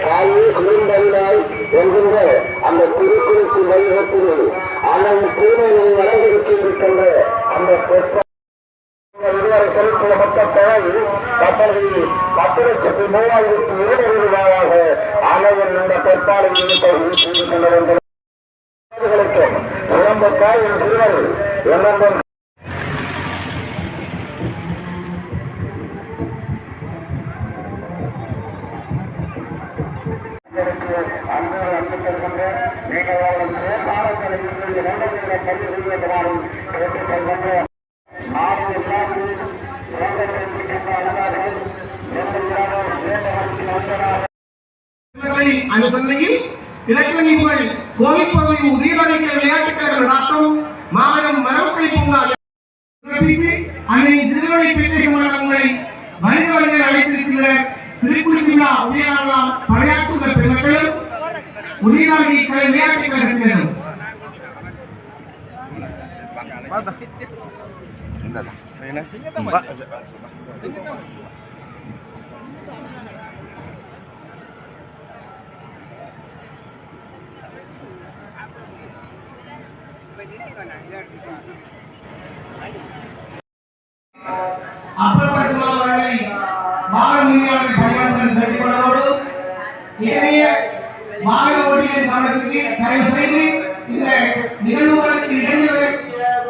தாயே குறுந்தவினாய் என்கின்ற அந்த திருக்குறிப்பு வைகத்திலே அனல் பூனையை நடந்திருக்கின்ற அந்த பெற்ற தொகை கப்பல்களில் பத்து லட்சத்தி மூவாயிரத்தி இருநூறு ரூபாயாக ஆணையர் இந்த பொற்பாடு ஈடுபடுகின்றனர் சிறுவர் என்னென்ன பகுதி உதயதாரிகள் விளையாட்டுக் கழகம் நடாத்தும் மாபெரும் மரபுக்கை பூங்கா சிறப்பித்து அன்னை திருவள்ளை அழைத்திருக்கின்ற கலை விளையாட்டுக் கழகத்தினரும். அப்புறப்படுத்துமாவர்களை வாகன உரிமையாளர் பணியாளர்கள் ஏனைய வாகன ஓட்டிகளின் கவனத்திற்கு தயவு செய்து இந்த நிகழ்வுகளுக்கு இடையூறு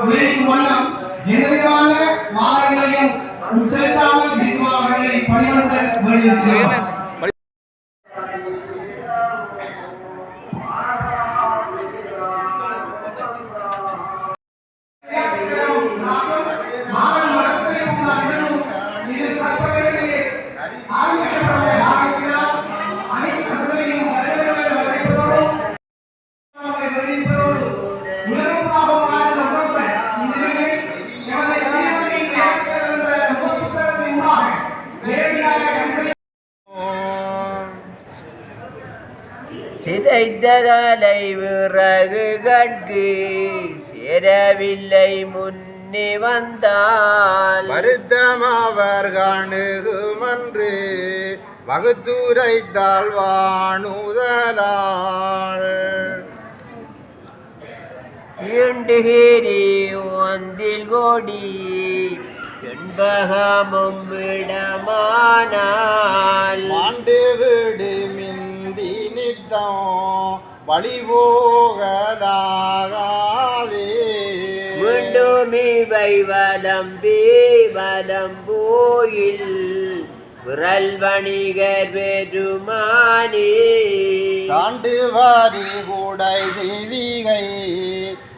விளைவிக்கும் வண்ணம் எந்தவிதமான வாகனங்களையும் செலுத்தாமல் இருக்குமாவர்களை பணியாளர்கள் வலியுறுத்தினார் சிதைத்த தலை விறகு கட்கு சேரவில்லை முன்னே வந்தால். வருத்தம் அவர் காணுகுமன்று வகுத்துரைத்தால் வாணுதலாள் ஈண்டுகிறி ஒந்தில் கோடி என்பகமும் இடமானால் மாண்டு விடு மிந்தி நித்தம் வழி போகலாகாதே மீண்டும் இவை வலம்பே வலம்போயில் விரல் வணிகர் பெருமானே. தாண்டு வாரி கூடை செய்விகை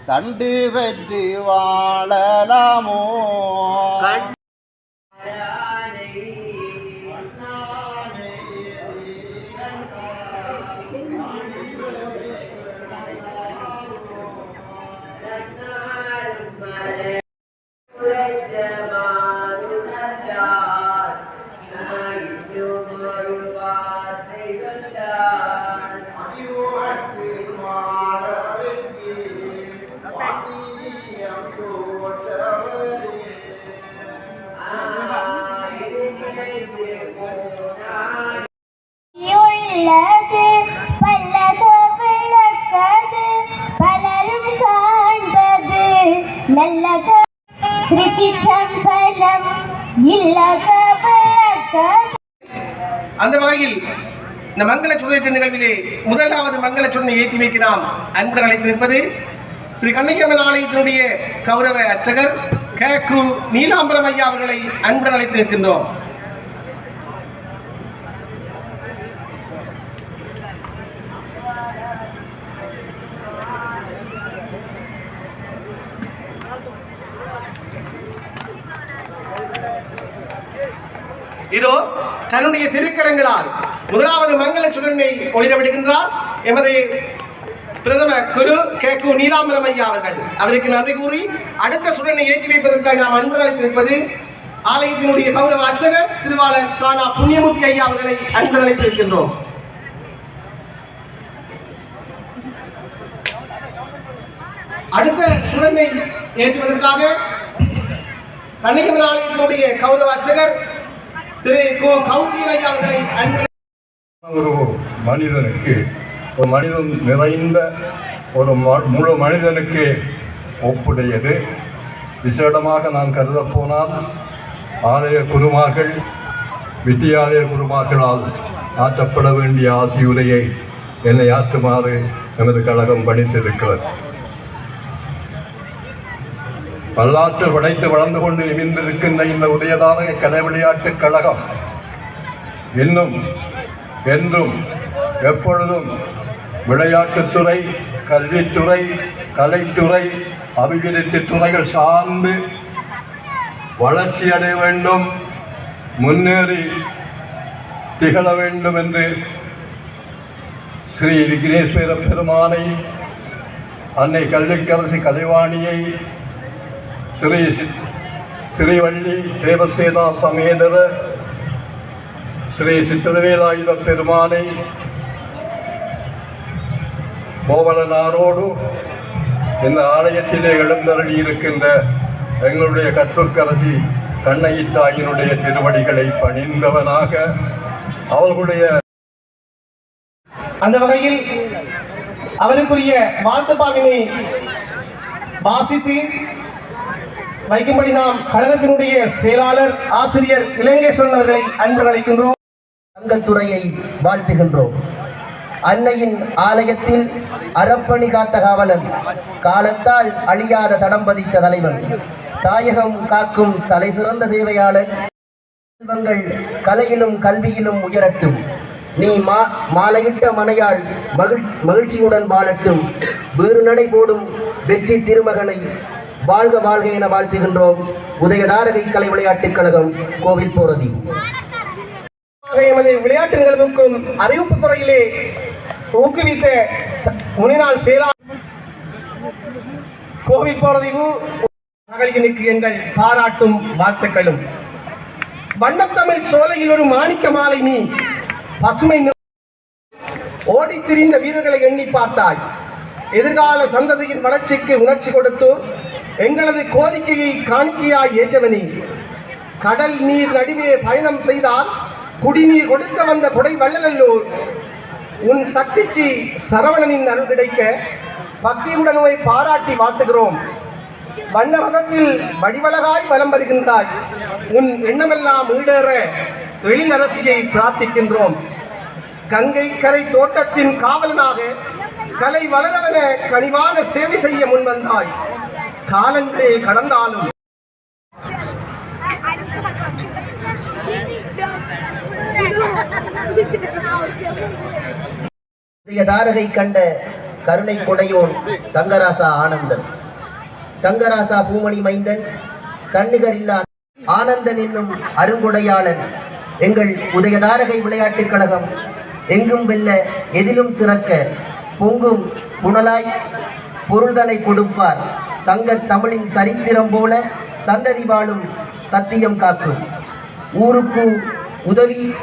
தண்டு பெற்று வாழலாமோ நல்லக திருச்சி சம்பலம் இல்லக விளக்கது. அந்த வகையில் இந்த மங்கள சுடேற்ற நிகழ்விலே முதலாவது மங்கள சுடனை ஏற்றி வைக்க நாம் அன்புடன் ஸ்ரீ கண்ணிக்கம்மன் ஆலயத்தினுடைய கௌரவ அர்ச்சகர் கே கு நீலாம்பரம் ஐயா அவர்களை அன்புடன் அழைத்து நிற்கின்றோம் இதோ தன்னுடைய திருக்கரங்களால் முதலாவது மங்கள சுடனை ஒளிரவிடுகின்றார் எமது பிரதம குரு கே கு நீலாம்பரம் ஐயா அவர்கள். அவருக்கு நன்றி கூறி அடுத்த சுடனை ஏற்றி வைப்பதற்காக நாம் அன்பு ஆலயத்தினுடைய கௌரவ அர்ச்சகர் திருவாளர் தானா புண்ணியமூர்த்தி ஐயா அவர்களை அன்பு அழைத்திருக்கின்றோம் அடுத்த சுடனை ஏற்றுவதற்காக கன்னிகமன் ஆலயத்தினுடைய கௌரவ அர்ச்சகர் திரு கு கௌசியன் ஐயா அவர்களை அன்பு ஒரு மனிதனுக்கு ஒரு மனிதன் நிறைந்த ஒரு ம- முழு மனிதனுக்கு ஒப்புடையது. விசேடமாக நான் கருதப் போனால் ஆலய குருமார்கள் வித்தியாலய குருமார்களால் ஆற்றப்பட வேண்டிய ஆசியுரையை என்னை ஆற்றுமாறு எமது கழகம் பணித்திருக்கிறது. வரலாற்று படைத்து வளர்ந்து கொண்டு நிமிர்ந்திருக்கின்ற இந்த உதயதான கலை விளையாட்டுக் கழகம் இன்னும் என்றும் எப்பொழுதும் விளையாட்டுத்துறை கல்வித்துறை கலைத்துறை அபிவிருத்தி துறைகள் சார்ந்து வளர்ச்சியடைய வேண்டும் முன்னேறி திகழ வேண்டும் என்று ஸ்ரீ விக்னேஸ்வர பெருமானை அன்னை கல்விக்கரசி கலைவாணியை ஸ்ரீ ஸ்ரீவள்ளி தேவசேனா சமேதர ஸ்ரீ சித்திரவேலாயுத பெருமானை கோவலனாரோடு இந்த ஆலயத்திலே எழுந்தருளி இருக்கின்ற எங்களுடைய கற்றுக்கரசி கண்ணகி தாயினுடைய திருவடிகளை பணிந்தவனாக அவர்களுடைய அந்த வகையில் அவருக்குரிய வாழ்த்துப்பாவினை வாசித்து வைக்கும்படி நாம் கழகத்தினுடைய செயலாளர் ஆசிரியர் இளைஞேஸ்வரன் அவர்களை அன்பு அழைக்கின்றோம். தங்கத்துறையை வாழ்த்துகின்றோம். அன்னையின் ஆலயத்தில் அறப்பணி காத்த காவலன். காலத்தால் அழியாத தடம் பதித்த தலைவன். தாயகம் காக்கும் தலை சிறந்த தேவையாளர். செல்வங்கள் கலையிலும் கல்வியிலும் உயரட்டும். நீ மா மாலையிட்ட மனையாள் மகிழ் மகிழ்ச்சியுடன் வாழட்டும். வேறு நடை போடும் வெற்றி திருமகனை வாழ்க வாழ்க என வாழ்த்துகின்றோம். உதயதாரகை கலை விளையாட்டுக் கழகம் கோவில் போரதி. எமது விளையாட்டு நிகழ்வுக்கும் அறிவிப்பு துறையிலே ஊக்குவித்த முனிநாள் செயலாளர் கோவில் போறதிவு மகளிருக்கு எங்கள் பாராட்டும் வாழ்த்துக்களும். வண்ணத்தமிழ் சோலையில் ஒரு மாணிக்க மாலை நீ பசுமை ஓடி திரிந்த வீரர்களை எண்ணி பார்த்தாய். எதிர்கால சந்ததியின் வளர்ச்சிக்கு உணர்ச்சி கொடுத்து எங்களது கோரிக்கையை காணிக்கையாய் ஏற்றவனே. கடல் நீர் நடுவே பயணம் செய்தால் குடிநீர் கொடுக்க வந்த கொடை வள்ளலல்லூர். உன் சக்திக்கு சரவணனின் அருள் கிடைக்க பக்தியுடன் உன்னை பாராட்டி வாழ்த்துகிறோம். வண்ண ரதத்தில் வடிவழகாய் வலம் வருகின்றாய். உன் எண்ணமெல்லாம் ஈடேற எழிலரசியை பிரார்த்திக்கின்றோம். கங்கை கரை தோட்டத்தின் காவலனாக கலை வளரவென கனிவான சேவை செய்ய முன்வந்தாய். காலங்களே கடந்தாலும் தாரகை கண்ட கருணை கொடையோன் தங்கராசா ஆனந்தன். தங்கராசா பூமணி மைந்தன் கண்ணுகர் இல்லாத ஆனந்தன் என்னும் அருங்குடையாளன். எங்கள் உதயதாரகை விளையாட்டுக் கழகம் எங்கும் வெல்ல எதிலும் சிறக்க பொங்கும் புனலாய் பொருள்தனை கொடுப்பார். சங்க தமிழின் சரித்திரம் போல சந்ததி வாழும் சத்தியம் காக்கும். ஊருக்கு உதவி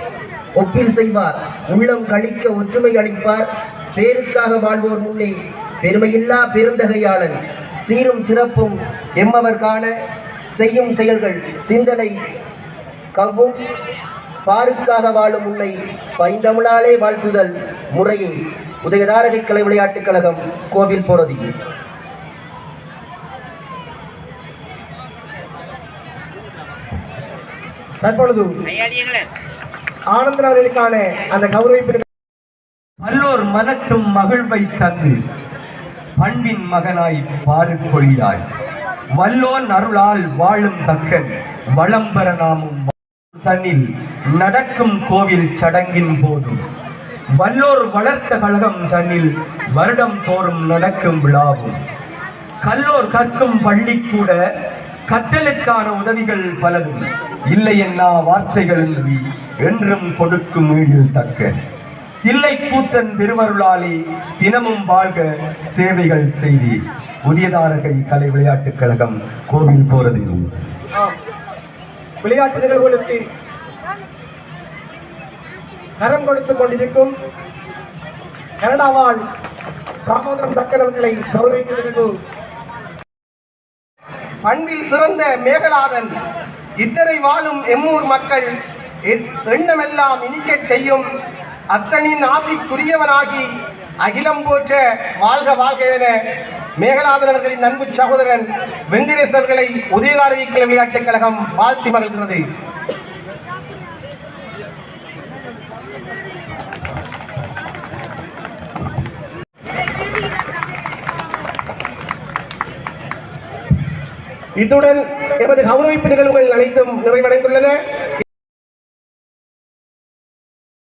ஒப்பில் செய்வார். உள்ளம் கழிக்க ஒற்றுமை அளிப்பார். பேருக்காக வாழ்வோர் முன்னே பெருமையில்லா பெருந்தகையாளன். சீரும் சிறப்பும் எம்மவர் காண செய்யும் செயல்கள் சிந்தனை கவ்வும். பாருக்காக வாழும் உன்னை பைந்தமிழாலே வாழ்த்துதல் முறையை. உதயதாரகை கலை விளையாட்டுக் கழகம் கோவில் போரதி. தற்பொழுது ஆனந்தன் அவர்களுக்கான அந்த கௌரவிப்பு பல்லோர் மனத்தும் மகிழ்வை தந்து பண்பின் மகனாய் பாருக்கொழியாய். வல்லோன் அருளால் வாழும் தக்கன் வளம்பர நாமும் தன்னில் நடக்கும் கோவில் சடங்கின் போதும். வல்லோர் வளர்த்த கழகம் தன்னில் வருடம் தோறும் நடக்கும் விழாவும். கல்லோர் கற்கும் பள்ளி கூட கற்றலுக்கான உதவிகள் பலதும். இல்லை என்ன வார்த்தைகள் என்றும் கொடுக்கும் ஈடில் தக்க. இல்லை கூத்தன் திருவருளாலே தினமும் வாழ்க சேவைகள் செய்தி. புதியதாரகை கலை விளையாட்டுக் கழகம் கோவில் போறது. விளையாட்டு நிகழ்வுகளுக்கு கரம் கொடுத்துக் கொண்டிருக்கும் கனடாவால் தாமோதரம் தக்கரவர்களை கௌரவிக்கிறது பண்பில் சிறந்த மேகலாதன் இத்தனை வாழும் எம்மூர் மக்கள் எண்ணமெல்லாம் இனிக்கச் செய்யும் அத்தனின் ஆசிக்குரியவனாகி அகிலம் போற்ற வாழ்க வாழ்க என மேகநாதன் அவர்களின் அன்பு சகோதரன் வெங்கடேஷ் அவர்களை உதயதாரதி கிளை விளையாட்டுக் கழகம் வாழ்த்தி மகிழ்கிறது. இத்துடன் எமது கௌரவிப்பு நிகழ்வுகள் அனைத்தும் நிறைவடைந்துள்ளன.